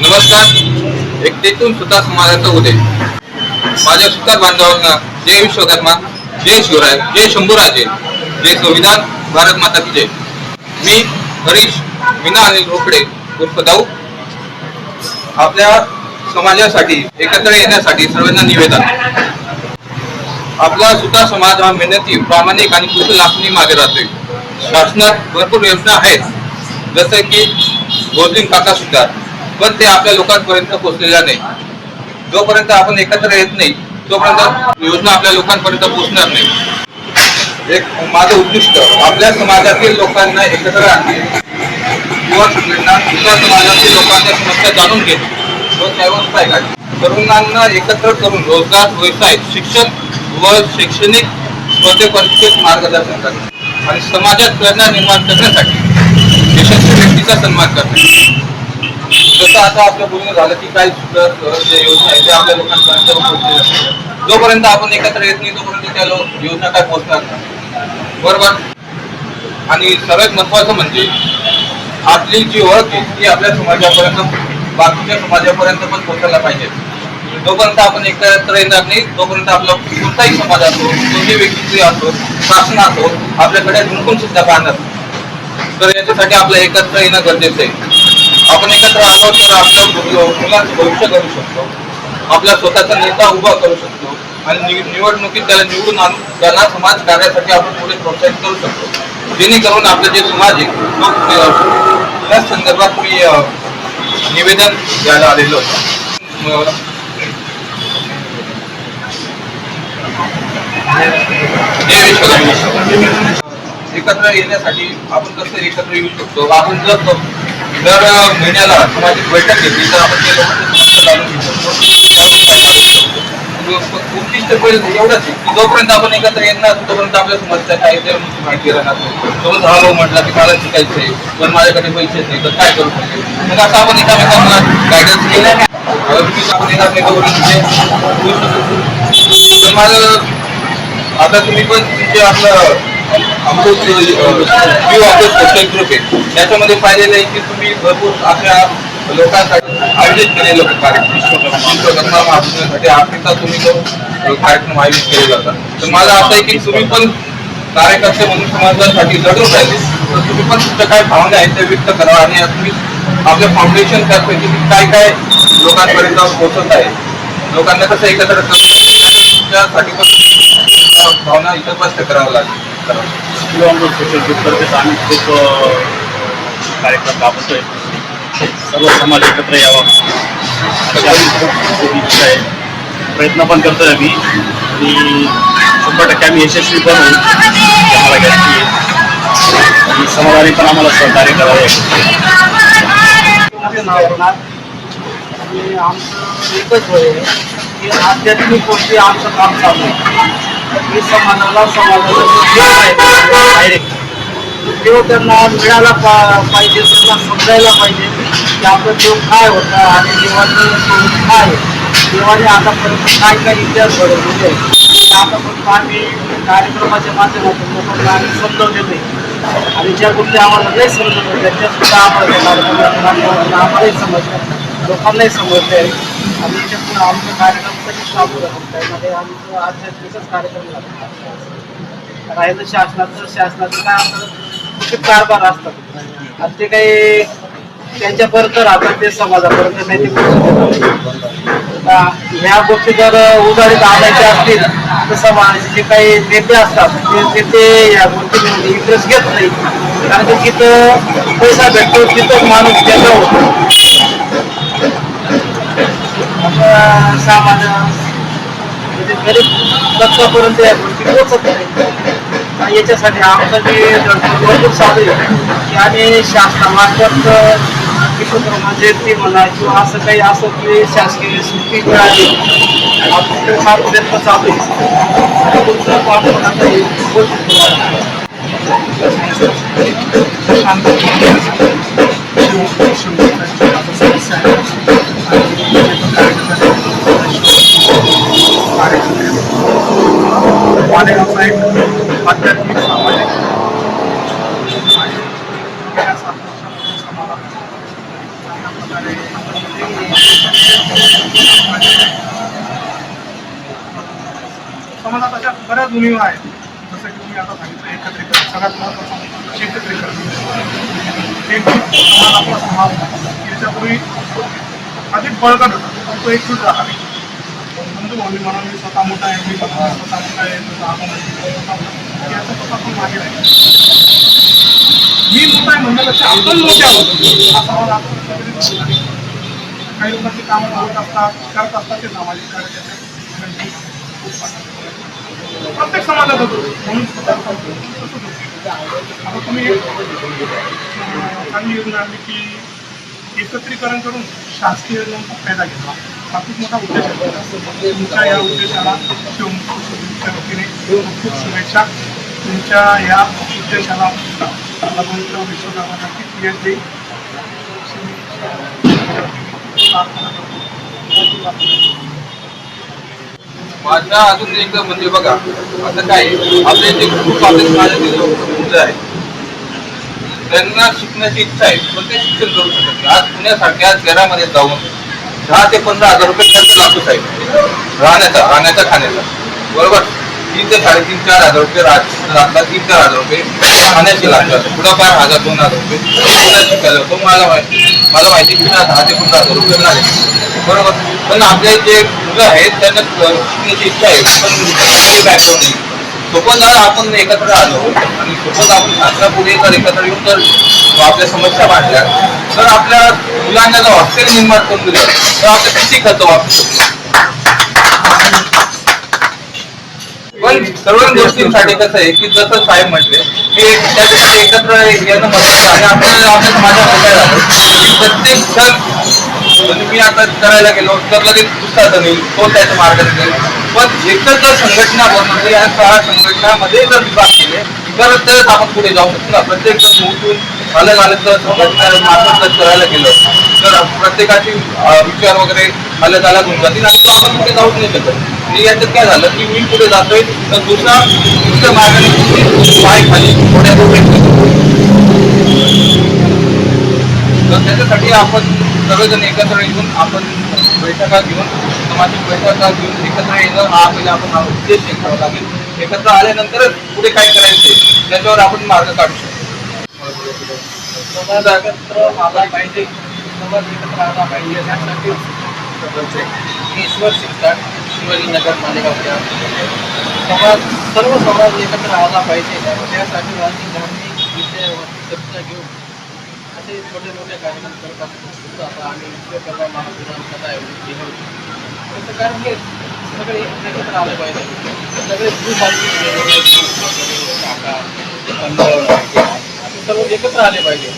नमस्कार. एकतेतून सुतार समाजाचा उदय माझ्या सुतार बांधवांना जय विश्वकर्मा जय शिवराय जय शंभूराजे जय संविधान भारत माता की जय. मी हरीश मीना अनिल रोकडे उर्फ दाऊ. आपल्या समाजासाठी एकत्र येण्यासाठी सर्वांना निवेदन. आपला सुतार समाज हा मेहनती प्रामाणिक आणि कुशल आखणी मागे राहतोय. शासनात भरपूर योजना आहेत. जसं की गोदलिंग काका सुतार पण ते आपल्या लोकांपर्यंत पोहोचलेल्या नाही. जोपर्यंत आपण एकत्र येत नाही तोपर्यंत योजना आपल्या लोकांपर्यंत पोहोचणार नाही. एक माझं उद्दिष्ट आपल्या समाजातील लोकांना एकत्र आणणे. युवा संघटना दुसऱ्या समाजातील लोकांच्या समस्या जाणून घेणे. व त्यावर उपाय काढणे. तरुणांना एकत्र करून रोजगार व्यवसाय शिक्षण व शैक्षणिक स्वतःपरिचित मार्गदर्शन करणे. आणि समाजात प्रेरणा निर्माण करण्यासाठी यशस्वी व्यक्तीचा सन्मान करणे. जसं आता आपल्या बोलणं झालं की काही सुद्धा जे योजना आहे ते आपल्या लोकांपर्यंत पोहोचलेल्या जोपर्यंत आपण एकत्र येत नाही तोपर्यंत त्या लो- योजना काय पोहोचणार बरोबर? आणि सर्वात महत्वाचं म्हणजे आपली जी ओळख आहे ती आपल्या समाजापर्यंत बाकीच्या समाजापर्यंत पण पोहोचायला पाहिजे. जोपर्यंत आपण एकत्र येणार नाही तोपर्यंत आपला कोणताही समाज असो कोणती व्यक्ती असो शासन असो आपल्याकडे झुंकून सुद्धा पाहणार तर याच्यासाठी आपलं एकत्र येणं गरजेचं आहे. आपण एकत्र आलो तर आपल्या मु- भविष्य करू शकतो. आपला स्वतःचा नेता उभा करू शकतो. आणि निवडणुकीत त्याला निवडून आणून त्यांना समाज कार्यासाठी आपण पुढे प्रोत्साहित करू शकतो. जेणेकरून आपलं जे समाज आहे तो पुढे जाऊ शकतो. या संदर्भात मी निवेदन द्यायला आलेलो होतो. एकत्र येण्यासाठी आपण कसं एकत्र येऊ शकतो? आपण जर दर महिन्याला सामाजिक बैठक घेतली तर आपण उद्दिष्ट पहिले एवढंच आहे की जोपर्यंत आपण एकत्र येणार तोपर्यंत आपल्या समस्या काय ते माहिती राहणार सोबत समज म्हटलं की मला शिकायचं आहे पण माझ्याकडे पैसे नाही तर काय करू शकेल मग असं आपण एकामेकांना गायडन्स केलं आपण एकामेकावर तर माझं आता तुम्ही पण तुमचे आपलं अमृत सोशल ग्रुप आहे त्याच्यामध्ये पाहिलेलं आहे की तुम्ही भरपूर आपल्या लोकांसाठी आयोजित केलेलं कार्यक्रम. विश्वकर्मा आफ्रिका तुम्ही तो कार्यक्रम आयोजित केले जातात तर मला असं आहे की तुम्ही पण कार्यकर्ते म्हणून समाजासाठी लढून राहिले. तर तुम्ही पण तुमच्या काय भावना आहेत त्या व्यक्त करा आणि तुम्ही आपल्या फाउंडेशन तर्फे तुम्ही काय काय लोकांपर्यंत पोहोचत आहे. लोकांना कसं एकत्र करून त्यासाठी पण भावना इथं स्पष्ट करावं लागेल. किलोमीटर सोशल ग्रुपतर्फे आम्ही खूप कार्यक्रम कार्यक्रम राबवतोय. सर्व समाज एकत्र यावा. अशी आम्ही खूप खूप इच्छा आहे. प्रयत्न पण करतोय आम्ही. आणि शंभर टक्के आम्ही यशस्वी पण होऊ. आम्हाला गॅरंटी आहे. आणि समाजाने पण आम्हाला सहकार्य करावे आणि आमचं एकच होय आहे. की आध्यात्मिक गोष्टी आमचं काम चालू आहे. की समाजाला समाजाला डायरेक्ट देव त्यांना मिळाला पा पाहिजे त्यांना समजायला पाहिजे की आपलं देव काय होता आणि देवाचं स्वरूप काय आहे. देवाने आतापर्यंत काय काय इतिहास घडवलेले आहे आतापर्यंत आम्ही कार्यक्रमाच्या माध्यमातून लोकांना आम्ही समजवलेलं आहे आणि ज्या गोष्टी आम्हाला नाही समजत होत्या त्या सुद्धा आम्हाला कार्यक्रमाच्या माध्यमातून आम्हालाही समजलं लोकांनाही समजले आणि त्याच्यातून आमचं कार्यक्रम त्यामध्ये आमचं आध्यात्मिकच कार्यक्रम राहिलं शासनाचं शासनाचं काय खूप कारभार असतात. आणि ते काही त्यांच्यापर्यंत राहतात ते समाजापर्यंत नाही ते ह्या गोष्टी जर उजाडीत आणायच्या असतील तर समाजाचे जे काही नेते असतात ते नेते या गोष्टीमध्ये इंटरेस्ट घेत नाही. कारण की जिथं पैसा भेटतो तिथंच माणूस त्याचा होतो. सामान्य म्हणजे गरीब तत्वापर्यंत या गोष्टी पोहोचत नाही आणि याच्यासाठी आमचं जे भरपूर चालू आहे की आम्ही शासनामार्फत विश्वकर्मा जयंती म्हणा किंवा असं काही असं की शासकीय सुट्टी मिळाली आपण हा प्रयत्न चालू आहे तुमचं आपण अशा बऱ्याच उणीवा आहेत जसं की तुम्ही आता सांगितलं एकत्रीकरण सगळ्यात महत्त्वाचं म्हणजे एकत्रीकरण एक समाज आपला समाज याच्यापूर्वी अधिक बळकट होता. पण तो एकजूट झाला नाही. म्हणतो म्हणून म्हणून मी स्वतः मोठा आहे मी स्वतः स्वतः मोठा आहे स्वतः आपण स्वतः मोठा याचं स्वतः पण मागे मी मोठा आहे म्हणण्यापेक्षा आपण मोठे आहोत. हा समाज आपण काही लोकांची कामं होत असतात करत असतात ते सामाजिक कार्य प्रत्येक समाजात होतो. आता तुम्ही चांगली योजना आणली की एकत्रीकरण करून शासकीय योजनांचा फायदा घेतला. हा खूप मोठा उद्देश आहे. तुमच्या या उद्देशाला तुमच्या वतीने खूप शुभेच्छा. तुमच्या या उद्देशाला भगवंत विश्वकर्मा नक्कीच यश देईल प्रार्थना करतो. माझ्या अजून एक म्हणजे बघा आता काय आपले जे खूप आपले समाजातील मुलं आहेत त्यांना शिकण्याची इच्छा आहे पण ते शिक्षण करू शकत नाही. आज पुण्यासारख्या शहरामध्ये जाऊन दहा ते पंधरा हजार रुपये खर्च लागतो साहेब. राहण्याचा राहण्याचा खाण्याचा. बरोबर? तीन ते साडेतीन चार हजार रुपये राह- लागतात तीन चार हजार रुपये खाण्याचे लागतात. थोडाफार हजार दोन हजार रुपये. शिकायला तो मला माहिती मला माहिती की दहा ते पंधरा हजार रुपये लागेल. बरोबर? पण आपले जे मुलं आहेत त्यांना शिकण्याची इच्छा आहे. पण बॅकग्राऊंड नाही. सपोज जर आपण एकत्र आलो आणि सपोज आपण शास्त्रा पुढे जर एकत्र येऊन जर आपल्या समस्या मांडल्या तर आपल्या मुलांना जर हॉस्टेल निर्माण करून दिलं तर आपलं किती खर्च वापरू शकतो? पण सर्व गोष्टींसाठी कसं आहे की जसं साहेब म्हटले की त्या त्याच्यासाठी एकत्र येणं महत्वाचं आणि आपल्याला आपल्या समाजात काय की प्रत्येक सण म्हणजे मी आता करायला गेलो तर लगेच दुसरा सण येईल तो त्याच्या मार्गात येईल पण एकच जर संघटना बनवली या सहा संघटनामध्ये जर विभाग केले तर तरच आपण पुढे जाऊ शकतो ना. प्रत्येक जण उठून आलं झालं तर संघटना मार्फत जर करायला गेलं तर प्रत्येकाची विचार वगैरे आलं झाला होऊन जातील आणि तो आपण पुढे जाऊच नाही शकत. आणि याच्यात काय झालं की मी पुढे जातोय तर दुसरा दुसऱ्या मार्गाने पाय खाली थोड्या तर त्याच्यासाठी आपण सगळेजण एकत्र येऊन आपण बैठका घेऊन सामाजिक बैठका घेऊन एकत्र येणं हा पहिला आपण हा उद्देश करावा लागेल. एकत्र आल्यानंतरच पुढे काय करायचे त्याच्यावर आपण मार्ग काढू शकतो. समाज एकत्र आला पाहिजे. समाज एकत्र आला पाहिजे. यासाठी ईश्वर शिक्षण शिवाजीनगर मालेगावच्या समाज सर्व समाज एकत्र आला पाहिजे. त्यासाठी आम्ही धार्मिक विषयावरती चर्चा घेऊन असे छोटे मोठे कार्यक्रम करत असतो आता आम्ही विश्वकर्मा महाविधान कथा एवढी घेऊन त्याचं कारण हे सगळे एकत्र आले पाहिजे सगळे सर्व एकत्र आले पाहिजे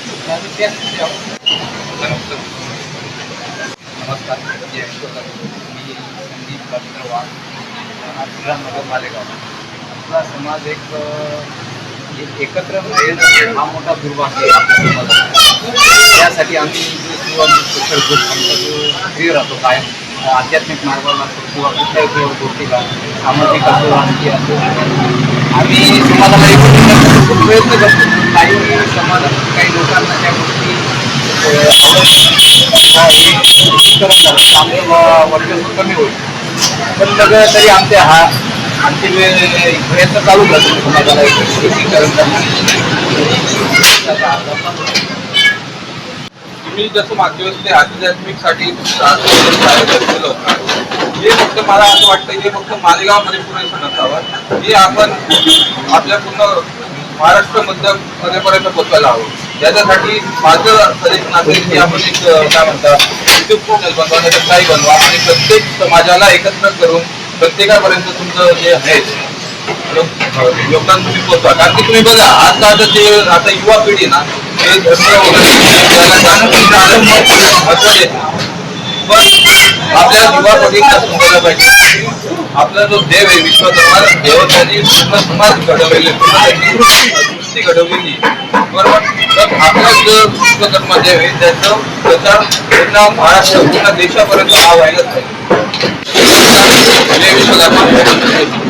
नमस्कार रवींद्र वाघ श्रीरामनगर मालेगाव आपला समाज एक एकत्र हा मोठा दुर्भाग्य त्यासाठी आम्ही जो किंवा सोशल ग्रुप आमचा जो फ्री राहतो कायम आध्यात्मिक मार्गाला असो किंवा कुठल्याही गोष्टीला सामाजिक असो आणखी असो आम्ही समाजाला एकत्र प्रयत्न करतो काही समाजात काही लोकांना त्या गोष्टी अ, आवडत आमचं वर्चस्व कमी होईल पण मग तरी आमचे हा आमचे प्रयत्न चालू करतो समाजाला तुम्ही जसं मागच्या वेळेस ते आध्यात्मिकसाठी आयोजन केलं होतं हे फक्त मला असं वाटतं हे फक्त मालेगावमध्ये पुरेसं नसावं हे आपण आपल्या पूर्ण महाराष्ट्र मध्य पर्यंत पोहोचवायला हवं. याच्यासाठी माझं सजेशन नागरिक की आपण एक काय म्हणतात युट्यूब चॅनल बनवा नाही काही बनवा आणि प्रत्येक समाजाला एकत्र करून प्रत्येकापर्यंत तुमचं जे आहे योगदान तुम्ही पोहोचवा. कारण की तुम्ही बघा आता आता जे आता युवा पिढी ना ते धर्म वगैरे महत्त्व पण आपल्या युवा पिढीला समजायला पाहिजे. आपला जो देव आहे विश्वधर्मा देवतांनी पूर्ण समाज घडवलेले पूर्ण घडवलेली बरोबर? तर आपला जो विश्वकर्मा देव आहे त्याचं त्याचा पूर्ण महाराष्ट्र पूर्ण देशापर्यंत हा व्हायलाच पाहिजे जय विश्वकर्मा